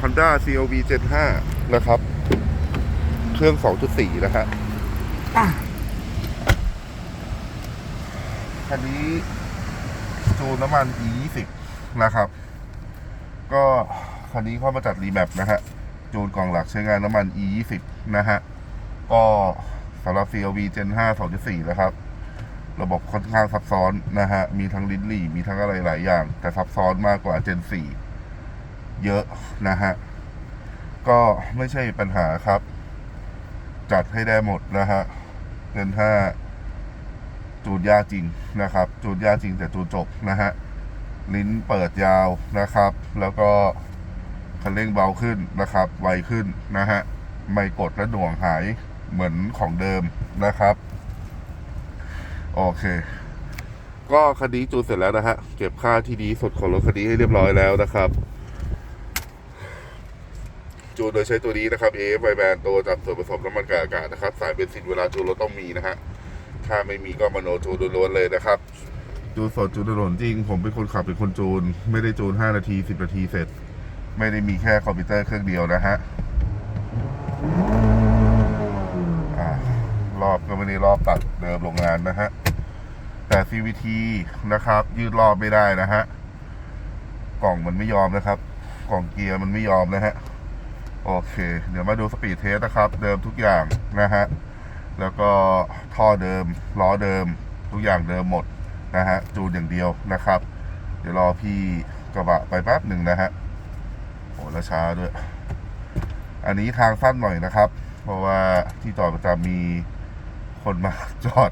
Honda CRV Gen 5นะครับ เครื่อง 2.4 นะฮะคันนี้จูนน้ำมัน E20 นะครับ ก็คันนี้เข้ามาจัดรีแมปนะฮะ จูนกล่องหลักใช้งานน้ำมัน E20 นะฮะ ก็สำหรับ CRV Gen 5 2.4 นะครับ ระบบค่อนข้างซับซ้อนนะฮะ มีทั้งลิ้นหลี่ มีทั้งอะไรหลายอย่าง แต่ซับซ้อนมากกว่า Gen 4 เยอะนะฮะ ก็ไม่ใช่ปัญหาครับ จัดให้ได้หมดนะฮะ Gen 5จูนยาจริงนะครับ จูนยาจริงแต่จูนจบนะฮะ ลิ้นเปิดยาวนะครับ แล้วก็คันเร่งเบาขึ้นนะครับ ไวขึ้นนะฮะ ไม่กดและหน่วงหายเหมือนของเดิมนะครับ โอเค ก็คันนี้จูนเสร็จแล้วนะฮะ เก็บค่าที่ดีสุดของรถคันนี้ให้เรียบร้อยแล้วนะครับ จูนโดยใช้ตัวนี้นะครับ AF ไบแบนตัวจากส่วนผสมน้ำมันกับอากาศนะครับ สายเบนซินเวลาจูนรถต้องมีนะฮะ ถ้าไม่มีก็มโนจูนล้วนเลยนะครับ จูนสดจูนถนนจริง ผมเป็นคนขับเป็นคนจูน ไม่ได้จูน 5 นาที 10 นาทีเสร็จ ไม่ได้มีแค่คอมพิวเตอร์เครื่องเดียวนะฮะรอบก็ไม่ได้รอบตัดเดิมโรงงานนะฮะ แต่ CVT นะครับ ยืดรอบไม่ได้นะฮะ กล่องมันไม่ยอมนะครับ กล่องเกียร์มันไม่ยอมนะฮะ โอเค เดี๋ยวมาดูสปีดเทสนะครับ เดิมทุกอย่างนะฮะ แล้วก็ท่อเดิม ล้อเดิม ทุกอย่างเดิมหมดนะฮะ จูนอย่างเดียวนะครับ เดี๋ยวรอพี่กระบะไปแป๊บหนึ่งนะฮะ โอ้แล้วช้าด้วย อันนี้ทางสั้นหน่อยนะครับ เพราะว่าที่จอดประจำมีคนมาจอด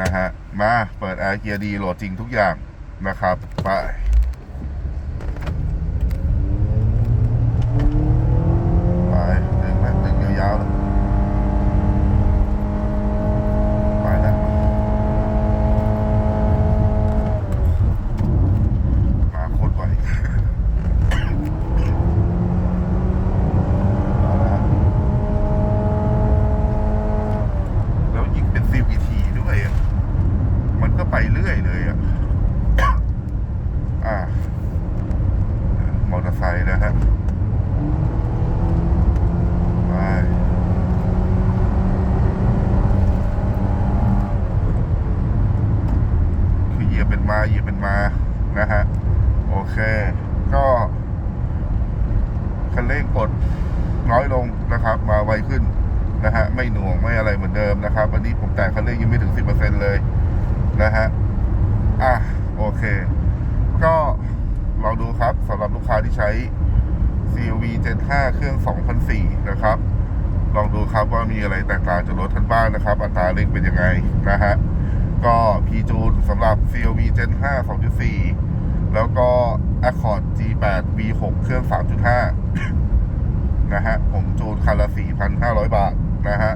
นะฮะ มาเปิดแอร์เกียร์ดีโหลดจริงทุกอย่างนะครับ ไปไปดึงแบบดึงยาวๆเลยไปแล้วมาโคตรไวเอาละครับแล้วยิ่งเป็น CVT ด้วยอะ มันก็ไปเรื่อยเลยอะ อ่ามอเตอร์ไซค์นะฮะ ไปคือเหยียบเป็นมาเหยียบเป็นมานะฮะ โอ เค ก็คันเร่งกดน้อยลงนะครับ มาไวขึ้นนะฮะ ไม่หน่วงไม่อะไรเหมือนเดิมนะครับ วันนี้ผมแต่คันเร่งยังไม่ถึง 10%เลยนะฮะ อะ โอเค ก็ลองดูครับสำหรับลูกค้าที่ใช้ CRV Gen 5 เครื่อง 2004 นะครับ ลองดูครับว่ามีอะไรแตกต่างจากรถท่านบ้างนะครับ อัตราเร่งเป็นยังไงนะฮะ ก็พีจูนสำหรับ CRV Gen 5 2.4 แล้วก็ Accord G8 V6 เครื่อง 3.5 นะฮะ ผมจูนคันละ 4,500 บาท นะฮะ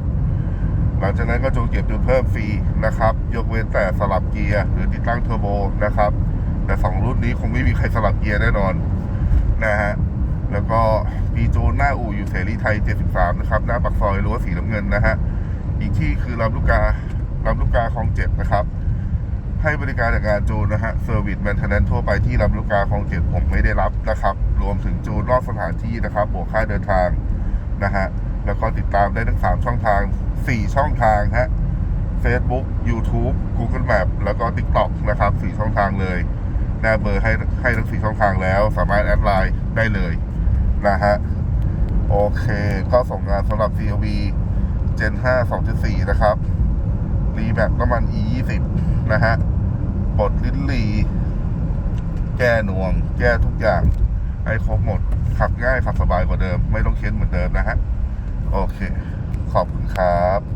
หลังจากนั้นก็จูนเก็บจูนเพิ่มฟรีนะครับ ยกเว้นแต่สลับเกียร์หรือติดตั้งเทอร์โบนะครับ แต่สองรุ่นนี้คงไม่มีใครสลับเกียร์แน่นอน นะฮะ แล้วก็ปีจูนหน้าอู่อยู่เสรีไทย 73 นะครับ หน้าปากซอยรั้วสีน้ำเงินนะฮะ อีกที่คือลำลูกกาลำลูกกาคลองเจ็ดนะครับ ให้บริการจากงานจูนนะฮะเซอร์วิสแมนเทนแนนทั่วไปที่ลำลูกกาคลองเจ็ดผมไม่ได้รับนะครับ รวมถึงจูนรอบสถานที่นะครับบวกค่าเดินทางนะฮะแล้วก็ติดตามได้ทั้ง 3 ช่องทาง 4 ช่องทางฮะ Facebook YouTube Google Map แล้วก็ TikTok นะครับ 4 ช่องทางเลยแนบเบอร์ให้ให้ทั้ง 4 ช่องทางแล้ว สามารถแอดไลน์ได้เลยนะฮะ โอเคก็ส่งงานสำหรับ CLV Gen 5 2.4 นะครับ รีแบบน้ำมัน E20 นะฮะ ปลดลิ้นหลีแก้หน่วง แก้ทุกอย่าง ให้ครบหมด ขับง่ายขับสบายกว่าเดิม ไม่ต้องเค้นเหมือนเดิมนะฮะ โอเค ขอบคุณครับ